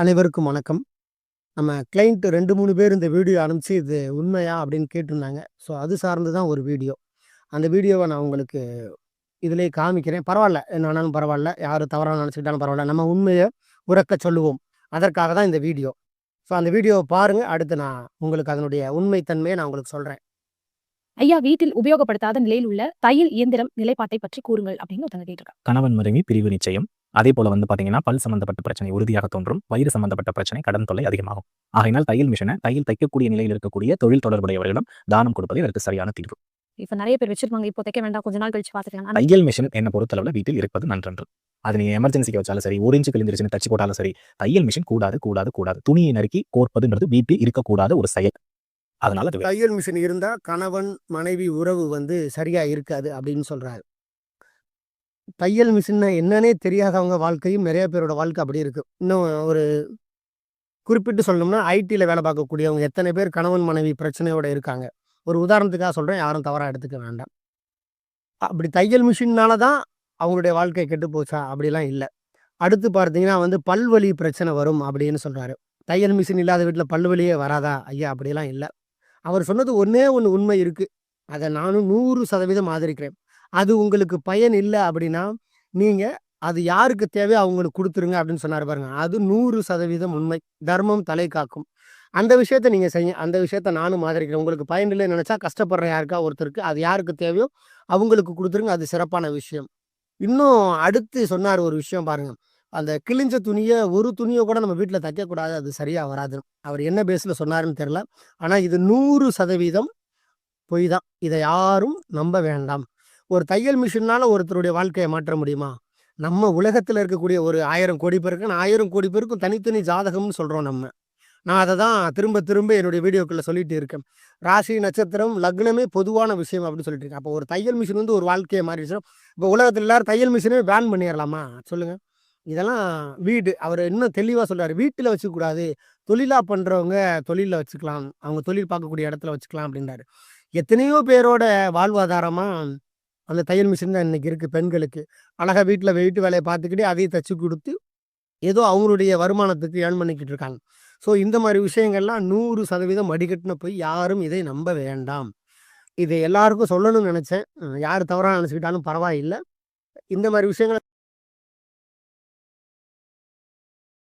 அனைவருக்கும் வணக்கம். நம்ம கிளைண்ட் ரெண்டு மூணு பேர் இந்த வீடியோ அனுப்பிச்சு இது உண்மையா அப்படின்னு கேட்டிருந்தாங்க. ஸோ அது சார்ந்து தான் ஒரு வீடியோ அந்த வீடியோவை நான் உங்களுக்கு இதிலே காமிக்கிறேன். பரவாயில்ல. என்ன வேணாலும் பரவாயில்ல. யார் தவறாக நினச்சிக்கிட்டாலும் பரவாயில்ல. நம்ம உண்மையை உறக்க சொல்லுவோம். அதற்காக தான் இந்த வீடியோ ஸோ அந்த வீடியோவை பாருங்கள் அடுத்து நான் உங்களுக்கு அதனுடைய உண்மைத்தன்மையை நான் உங்களுக்கு சொல்கிறேன் ஐயா வீட்டில் உபயோகப்படுத்தாத நிலையில் உள்ள தையல் இயந்திரம் நிலைப்பாட்டை பற்றி கூறுங்கள் அப்படின்னு ஒருத்தங்க கேட்டிருக்காங்க. கணவன் மனைவி பிரிவு நிச்சயம். அதே போல வந்து பாத்தீங்கன்னா பல் சம்பந்தப்பட்ட பிரச்சனை உறுதியாக தோன்றும். வயிறு சம்பந்தப்பட்ட பிரச்சனை கடன் தொல்லை அதிகமாகும். ஆகையினால் தையல் மிஷினை தையல் தைக்கக்கூடிய நிலையில் இருக்கக்கூடிய தொழில் தொடர்புடையவர்களிடம் தானம் கொடுப்பது இதற்கு சரியான தீர்வு. இப்ப நிறைய பேர் வச்சிருப்பாங்க. இப்போ தைக்க வேண்டாம். கொஞ்ச நாள் கழிச்சு பாத்துக்கலாம் தையல் மிஷின் என்ன பொறுத்தளவுல வீட்டில் இருப்பது நன்றன்று. அது நீங்க எமர்ஜென்சிக்கு வச்சாலும் சரி ஒரு இன்ச்சு கிழிஞ்சிருச்சுன்னு தச்சு போட்டாலும் சரி தையல் மிஷின் கூடாது கூடாது கூடாது. துணியை நறுக்கி கோர்ப்பதுன்றது வீட்டில் இருக்கக்கூடாத ஒரு செயல். அதனால அது தையல் மிஷின் இருந்தால் கணவன் மனைவி உறவு வந்து சரியாக இருக்காது அப்படின்னு சொல்கிறாரு தையல் மிஷின்னா என்னன்னே தெரியாதவங்க வாழ்க்கையும் நிறைய பேரோட வாழ்க்கை அப்படி இருக்கு. இன்னும் ஒரு குறிப்பிட்டு சொல்லணும்னா ஐடியில் வேலை பார்க்கக்கூடியவங்க எத்தனை பேர் கணவன் மனைவி பிரச்சனையோட இருக்காங்க. ஒரு உதாரணத்துக்காக சொல்கிறேன் யாரும் தவறாக எடுத்துக்க வேண்டாம். அப்படி தையல் மிஷின்னால தான் அவங்களுடைய வாழ்க்கை கெட்டு போச்சா? அப்படிலாம் இல்லை. அடுத்து பார்த்தீங்கன்னா வந்து பல்வலி பிரச்சனை வரும் அப்படின்னு சொல்கிறாரு தையல் மிஷின் இல்லாத வீட்டில் பல்வலியே வராதா? ஐயா அப்படிலாம் இல்லை. அவர் சொன்னது ஒன்றே ஒன்று உண்மை இருக்குது அதை நானும் நூறு சதவீதம் ஆதரிக்கிறேன். அது உங்களுக்கு பயன் இல்லை அப்படின்னா நீங்கள் அது யாருக்கு தேவையோ அவங்களுக்கு கொடுத்துருங்க அப்படின்னு சொன்னார் பாருங்க. அது நூறு சதவீதம் உண்மை. தர்மம் தலை காக்கும். அந்த விஷயத்த நீங்கள் செய்ய அந்த விஷயத்த நானும் ஆதரிக்கிறேன். உங்களுக்கு பயன் இல்லைன்னு நினச்சா கஷ்டப்படுற யாருக்கா ஒருத்தருக்கு அது யாருக்கு தேவையோ அவங்களுக்கு கொடுத்துருங்க. அது சிறப்பான விஷயம். இன்னும் அடுத்து சொன்னார் ஒரு விஷயம் பாருங்க. அந்த கிழிஞ்ச துணியை ஒரு துணியை கூட நம்ம வீட்டில் தைக்கக்கூடாது. அது சரியாக வராது. அவர் என்ன பேஸில் சொன்னாருன்னு தெரில ஆனால் இது நூறு சதவீதம் பொய் தான். இதை யாரும் நம்ப வேண்டாம். ஒரு தையல் மிஷினால் ஒருத்தருடைய வாழ்க்கையை மாற்ற முடியுமா? நம்ம உலகத்தில் இருக்கக்கூடிய ஒரு ஆயிரம் கோடி பேருக்கு ஆயிரம் கோடி பேருக்கும் தனித்தனி ஜாதகம்னு சொல்கிறோம் நம்ம. நான் அதை தான் திரும்ப திரும்ப என்னுடைய வீடியோக்களில் சொல்லிட்டு இருக்கேன். ராசி நட்சத்திரம் லக்னமே பொதுவான விஷயம் அப்படின்னு சொல்லிட்டு இருக்கேன். அப்போ ஒரு தையல் மிஷின் வந்து ஒரு வாழ்க்கையை மாறிடுச்சுன்னா இப்போ உலகத்தில் எல்லாரும் தையல் மிஷினே பேன் பண்ணிடலாமா? சொல்லுங்கள் இதெல்லாம் வீடு. அவர் இன்னும் தெளிவாக சொல்கிறார் வீட்டில் வச்சுக்கூடாது தொழிலாக பண்ணுறவங்க தொழிலில் வச்சுக்கலாம். அவங்க தொழில் பார்க்கக்கூடிய இடத்துல வச்சுக்கலாம் அப்படின்றாரு. எத்தனையோ பேரோட வாழ்வாதாரமாக அந்த தையல் மிஷின் தான் இன்றைக்கி இருக்குது பெண்களுக்கு. அழகாக வீட்டில் வெயிட்டு வேலையை பார்த்துக்கிட்டே அதையும் தச்சு கொடுத்து ஏதோ அவங்களுடைய வருமானத்துக்கு ஏர்ன் பண்ணிக்கிட்டு இருக்காங்க. ஸோ இந்த மாதிரி விஷயங்கள்லாம் நூறு சதவீதம் வடிகட்டின போய் யாரும் இதை நம்ப வேண்டாம். இதை எல்லாருக்கும் சொல்லணும்னு நினச்சேன். யார் தவறாக நினச்சிக்கிட்டாலும் பரவாயில்லை. இந்த மாதிரி விஷயங்கள்